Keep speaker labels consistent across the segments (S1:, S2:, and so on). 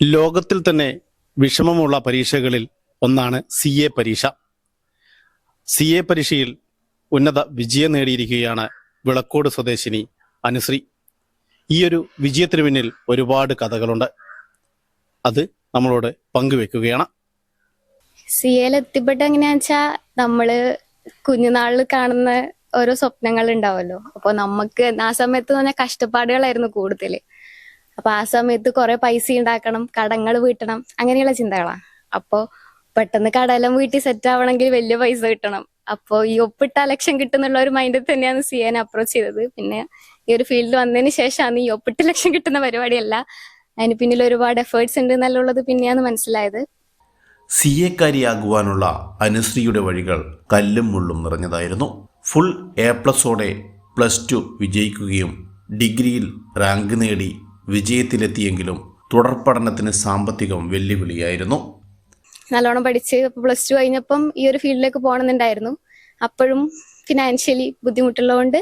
S1: ലോകത്തിൽ തന്നെ വിഷമമുള്ള പരീക്ഷകളിൽ ഒന്നാണ് സി എ പരീക്ഷ. സി എ പരീക്ഷയിൽ ഉന്നത വിജയം നേടിയിരിക്കുകയാണ് വിളക്കോട് സ്വദേശിനി അനുശ്രീ. ഈ ഒരു വിജയത്തിനു പിന്നിൽ ഒരുപാട് കഥകളുണ്ട്. അത് നമ്മളോട് പങ്കുവെക്കുകയാണ്.
S2: സി എയിൽ എത്തിപ്പെട്ട എങ്ങനെയാന്ന് നമ്മൾ കുഞ്ഞുനാളിൽ കാണുന്ന ഓരോ സ്വപ്നങ്ങൾ ഉണ്ടാവല്ലോ. അപ്പൊ നമുക്ക് ആ സമയത്ത് പറഞ്ഞ കഷ്ടപ്പാടുകളായിരുന്നു കൂടുതൽ അപ്പൊ ആ സമയത്ത് കുറെ പൈസ ഉണ്ടാക്കണം കടങ്ങൾ വീട്ടണം അങ്ങനെയുള്ള ചിന്തകളാ. അപ്പൊ പെട്ടെന്ന് കടയെല്ലാം വീട്ടിൽ സെറ്റ് ആവണമെങ്കിൽ വലിയ പൈസ കിട്ടണം. അപ്പൊ ഈ ഒപ്പിട്ട ലക്ഷം കിട്ടുന്നുള്ള ഒരു മൈൻഡിൽ തന്നെയാണ് സി എൻ അപ്രോച്ച് ചെയ്തത്. പിന്നെ ഈ ഒരു ഫീൽഡിൽ വന്നതിന് ശേഷമാണ് ഈ ഒപ്പിട്ട ലക്ഷം കിട്ടുന്ന പരിപാടിയല്ല അതിന് പിന്നിൽ ഒരുപാട് എഫേർട്സ് ഉണ്ട് എന്നുള്ളത് പിന്നെയാണ് മനസ്സിലായത്.
S3: സി എക്കാരിയാകുവാനുള്ള അനുശ്രീയുടെ വഴികൾ കല്ലും മുള്ളും നിറഞ്ഞതായിരുന്നു. ഫുൾ എ പ്ലസോടെ പ്ലസ് ടു വിജയിക്കുകയും ഡിഗ്രിയിൽ റാങ്ക് നേടി വിജയത്തിലെത്തിയെങ്കിലും തുടർ പഠനത്തിന് സാമ്പത്തികം വെല്ലുവിളിയായിരുന്നു.
S2: നല്ലോണം പഠിച്ച് പ്ലസ് ടു കഴിഞ്ഞപ്പം ഈ ഒരു ഫീൽഡിലേക്ക് പോകണമെന്നുണ്ടായിരുന്നു. അപ്പോഴും ഫിനാൻഷ്യലി ബുദ്ധിമുട്ടുള്ളതുകൊണ്ട്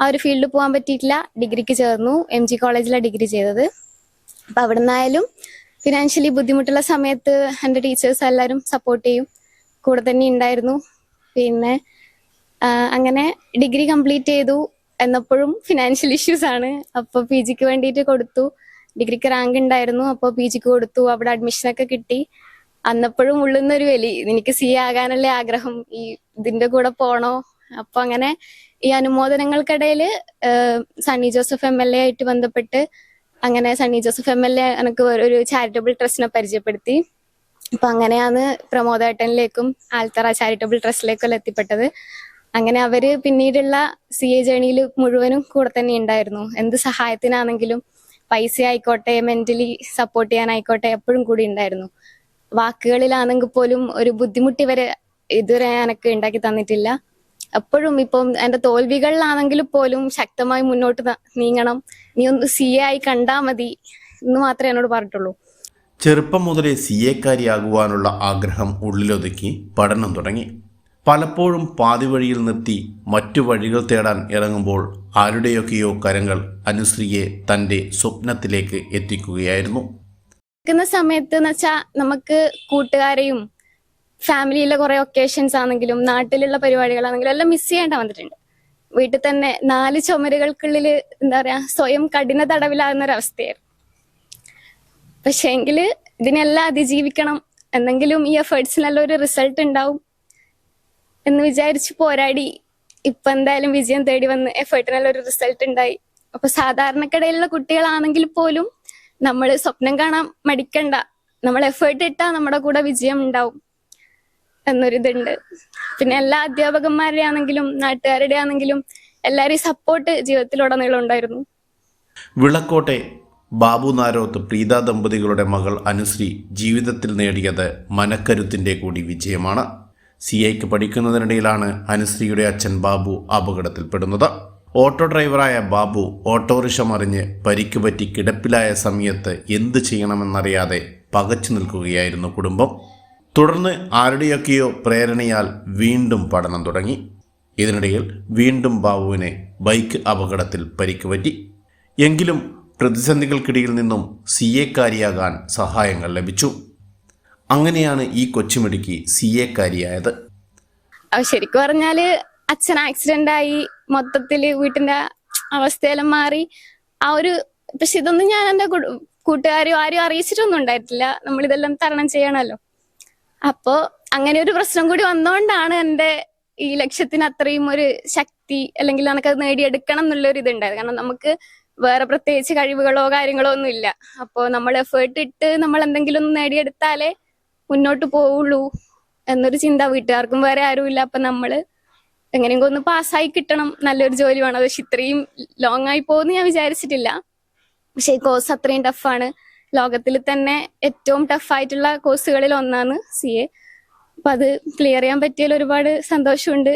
S2: ആ ഒരു ഫീൽഡിൽ പോകാൻ പറ്റിയിട്ടില്ല. ഡിഗ്രിക്ക് ചേർന്നു. എം ജി കോളേജിലാണ് ഡിഗ്രി ചെയ്തത്. അപ്പം അവിടെ നിന്നായാലും ഫിനാൻഷ്യലി ബുദ്ധിമുട്ടുള്ള സമയത്ത് എന്റെ ടീച്ചേഴ്സ് എല്ലാവരും സപ്പോർട്ട് ചെയ്യും. കൂടെ തന്നെ ഉണ്ടായിരുന്നു. പിന്നെ അങ്ങനെ ഡിഗ്രി കംപ്ലീറ്റ് ചെയ്തു. എന്നപ്പോഴും ഫിനാൻഷ്യൽ ഇഷ്യൂസ് ആണ്. അപ്പോൾ പി ജിക്ക് വേണ്ടിയിട്ട് കൊടുത്തു. ഡിഗ്രിക്ക് റാങ്ക് ഉണ്ടായിരുന്നു. അപ്പോൾ പി ജിക്ക് കൊടുത്തു. അവിടെ അഡ്മിഷനൊക്കെ കിട്ടി. അന്നപ്പോഴും ഉള്ളുന്നൊരു വലി എനിക്ക് സി ആകാനല്ലേ ആഗ്രഹം. ഈ ഇതിന്റെ കൂടെ പോണോ? അപ്പൊ അങ്ങനെ ഈ അനുമോദനങ്ങൾക്കിടയിൽ Sunny Joseph M L A ആയിട്ട് ബന്ധപ്പെട്ട് അങ്ങനെ Sunny Joseph M L A എനിക്ക് ഒരു ചാരിറ്റബിൾ ട്രസ്റ്റിനെ പരിചയപ്പെടുത്തി. അപ്പൊ അങ്ങനെയാണ് പ്രമോദേട്ടനിലേക്കും ആൽത്തറ ചാരിറ്റബിൾ ട്രസ്റ്റിലേക്കും എത്തിപ്പെട്ടത്. അങ്ങനെ അവർ പിന്നീടുള്ള സി എ ജേണിയിൽ മുഴുവനും കൂടെ തന്നെ ഉണ്ടായിരുന്നു. എന്ത് സഹായത്തിനാണെങ്കിലും പൈസ ആയിക്കോട്ടെ മെന്റലി സപ്പോർട്ട് ചെയ്യാനായിക്കോട്ടെ എപ്പോഴും കൂടി ഉണ്ടായിരുന്നു. വാക്കുകളിലാണെങ്കിൽ പോലും ഒരു ബുദ്ധിമുട്ട് ഇവരെ ഇതുവരെ എനക്ക് ഉണ്ടാക്കി തന്നിട്ടില്ല. എപ്പോഴും ഇപ്പം എന്റെ തോൽവികളിലാണെങ്കിൽ പോലും ശക്തമായി മുന്നോട്ട് നീങ്ങണം. നീ ഒന്ന് സി എ ആയി കണ്ടാ മതി എന്ന് മാത്രമേ എന്നോട് പറഞ്ഞിട്ടുള്ളൂ.
S3: ചെറുപ്പം മുതലേ സി എക്കാരിയാകുവാനുള്ള ആഗ്രഹം ഉള്ളിലൊതുക്കി പഠനം തുടങ്ങി. പലപ്പോഴും പാതി വഴിയിൽ നിർത്തി മറ്റു വഴികൾ തേടാൻ ഇറങ്ങുമ്പോൾ ആരുടെയൊക്കെയോ കരങ്ങൾ അനുശ്രീയെ തന്റെ സ്വപ്നത്തിലേക്ക് എത്തിക്കുകയായിരുന്നു.
S2: സമയത്ത് എന്ന് വെച്ചാൽ നമുക്ക് കൂട്ടുകാരെയും ഫാമിലിയിലെ കുറെ ഒക്കേഷൻസ് ആണെങ്കിലും നാട്ടിലുള്ള പരിപാടികളാണെങ്കിലും എല്ലാം മിസ് ചെയ്യേണ്ട വന്നിട്ടുണ്ട്. വീട്ടിൽ തന്നെ നാല് ചുമരുകൾക്കുള്ളിൽ എന്താ പറയാ സ്വയം കഠിന തടവിലാകുന്ന ഒരവസ്ഥയായിരുന്നു പക്ഷെ എങ്കിൽ ഇതിനെല്ലാം അതിജീവിക്കണം. എന്തെങ്കിലും ഈ എഫേർട്സിനെല്ലാം ഒരു റിസൾട്ട് ഉണ്ടാവും. എന്ന് വിചാരിച്ച് പോരാടി. ഇപ്പൊ എന്തായാലും വിജയം തേടി വന്ന് എഫേർട്ടിനെല്ലാം ഒരു റിസൾട്ട് ഉണ്ടായി. അപ്പൊ സാധാരണക്കിടയിലുള്ള കുട്ടികളാണെങ്കിൽ പോലും നമ്മൾ സ്വപ്നം കാണാൻ മടിക്കണ്ട. നമ്മൾ എഫേർട്ട് ഇട്ടാ നമ്മുടെ കൂടെ വിജയം ഉണ്ടാവും എന്നൊരിതുണ്ട്. പിന്നെ എല്ലാ അധ്യാപകന്മാരുടെ ആണെങ്കിലും നാട്ടുകാരുടെ ആണെങ്കിലും എല്ലാവരെയും സപ്പോർട്ട് ജീവിതത്തിലുടനീളം ഉണ്ടായിരുന്നു.
S3: വിളക്കോട്ടെ ബാബു നാരോത്ത് പ്രീത ദമ്പതികളുടെ മകൾ അനുശ്രീ ജീവിതത്തിൽ നേടിയത് മനക്കരുത്തിന്റെ കൂടി വിജയമാണ്. സി ഐക്ക് പഠിക്കുന്നതിനിടയിലാണ് അനുശ്രീയുടെ അച്ഛൻ ബാബു അപകടത്തിൽപ്പെടുന്നത്. ഓട്ടോ ഡ്രൈവറായ ബാബു ഓട്ടോറിക്ഷ മറിഞ്ഞ് പരിക്കുപറ്റി കിടപ്പിലായ സമയത്ത് എന്ത് ചെയ്യണമെന്നറിയാതെ പകച്ചു നിൽക്കുകയായിരുന്നു കുടുംബം. തുടർന്ന് ആരുടെയൊക്കെയോ പ്രേരണയാൽ വീണ്ടും പഠനം തുടങ്ങി. ഇതിനിടയിൽ വീണ്ടും ബാബുവിനെ ബൈക്ക് അപകടത്തിൽ പരിക്കുപറ്റി എങ്കിലും പ്രതിസന്ധികൾക്കിടയിൽ നിന്നും സി എക്കാരിയാകാൻ സഹായങ്ങൾ ലഭിച്ചു. അങ്ങനെയാണ് ഈ കൊച്ചുമിടുക്കി സി എക്കാരിയായത്
S2: ശരിക്കും പറഞ്ഞാൽ അച്ഛൻ ആക്സിഡന്റ് ആയി മൊത്തത്തിൽ വീട്ടിന്റെ അവസ്ഥയെല്ലാം മാറി. ആ ഒരു പക്ഷെ ഇതൊന്നും ഞാൻ എന്റെ കൂട്ടുകാരും ആരും അറിയിച്ചിട്ടൊന്നും ഉണ്ടായിട്ടില്ല. നമ്മൾ ഇതെല്ലാം തരണം ചെയ്യണമല്ലോ അപ്പോ അങ്ങനെ ഒരു പ്രശ്നം കൂടി വന്നുകൊണ്ടാണ് എന്റെ ഈ ലക്ഷ്യത്തിന് അത്രയും ഒരു ശക്തി അല്ലെങ്കിൽ നമുക്കത് നേടിയെടുക്കണം എന്നുള്ള ഒരു ഇതുണ്ടായത്. കാരണം നമുക്ക് വേറെ പ്രത്യേകിച്ച് കഴിവുകളോ കാര്യങ്ങളോ ഒന്നും ഇല്ല അപ്പോ നമ്മൾ എഫേർട്ട് ഇട്ട് നമ്മൾ എന്തെങ്കിലും ഒന്ന് നേടിയെടുത്താലേ മുന്നോട്ട് പോവുള്ളൂ എന്നൊരു ചിന്ത വീട്ടുകാർക്കും വേറെ ആരുമില്ല. അപ്പൊ നമ്മൾ എങ്ങനെയെങ്കിലും ഒന്ന് പാസ്സായി കിട്ടണം. നല്ലൊരു ജോലി വേണം പക്ഷെ ഇത്രയും ലോങ് ആയി പോകുമെന്ന് ഞാൻ വിചാരിച്ചിട്ടില്ല. പക്ഷെ ഈ കോഴ്സ് അത്രയും ടഫാണ് ലോകത്തിൽ തന്നെ ഏറ്റവും ടഫായിട്ടുള്ള കോഴ്സുകളിൽ ഒന്നാണ് സി എ അപ്പൊ അത് ക്ലിയർ ചെയ്യാൻ പറ്റിയാൽ ഒരുപാട് സന്തോഷമുണ്ട്.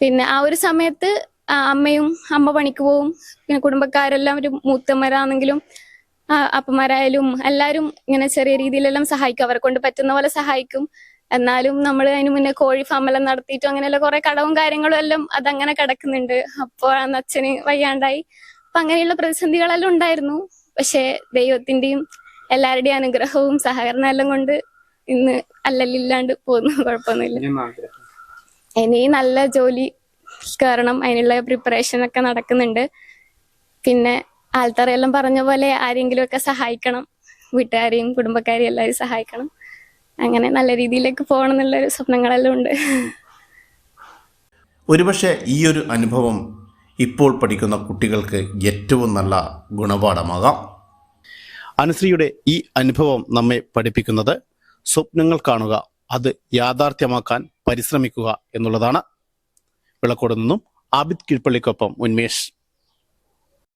S2: പിന്നെ ആ ഒരു സമയത്ത് അമ്മയും അമ്മ പണിക്ക് പോവും. പിന്നെ കുടുംബക്കാരെല്ലാം ഒരു മൂത്തമ്മരാണെങ്കിലും അപ്പന്മാരായാലും എല്ലാവരും ഇങ്ങനെ ചെറിയ രീതിയിലെല്ലാം സഹായിക്കും. അവരെ കൊണ്ട് പറ്റുന്ന പോലെ സഹായിക്കും. എന്നാലും നമ്മൾ അതിന് മുന്നേ കോഴി ഫാം ഫാമെല്ലാം നടത്തിയിട്ടും അങ്ങനെയുള്ള കുറെ കടവും കാര്യങ്ങളും എല്ലാം അതങ്ങനെ കിടക്കുന്നുണ്ട്. അപ്പോഴാണ് അച്ഛന് വയ്യാണ്ടായി. അപ്പൊ അങ്ങനെയുള്ള പ്രതിസന്ധികളെല്ലാം ഉണ്ടായിരുന്നു. പക്ഷെ ദൈവത്തിന്റെയും എല്ലാവരുടെയും അനുഗ്രഹവും സഹകരണം എല്ലാം കൊണ്ട് ഇന്ന് അല്ലല്ലില്ലാണ്ട് പോകുന്നു. കുഴപ്പമൊന്നുമില്ല. ഇനി നല്ല ജോലി കയറണം അതിനുള്ള പ്രിപ്പറേഷൻ ഒക്കെ നടക്കുന്നുണ്ട്. പിന്നെ ആൾത്തറയെല്ലാം പറഞ്ഞ പോലെ ആരെങ്കിലും ഒക്കെ സഹായിക്കണം. വീട്ടുകാരെയും കുടുംബക്കാരെയും എല്ലാവരും സഹായിക്കണം. അങ്ങനെ നല്ല രീതിയിലേക്ക് പോകണം എന്നുള്ളൊരു സ്വപ്നങ്ങളെല്ലാം ഉണ്ട്.
S3: ഒരുപക്ഷെ ഈ ഒരു അനുഭവം ഇപ്പോൾ പഠിക്കുന്ന കുട്ടികൾക്ക് ഏറ്റവും നല്ല ഗുണപാഠമാകാം.
S1: അനുശ്രീയുടെ ഈ അനുഭവം നമ്മെ പഠിപ്പിക്കുന്നത് സ്വപ്നങ്ങൾ കാണുക അത് യാഥാർത്ഥ്യമാക്കാൻ പരിശ്രമിക്കുക എന്നുള്ളതാണ്. വിളക്കോട് നിന്നും ആബിദ് കീഴ്പള്ളിക്കൊപ്പം ഉന്മേഷ്.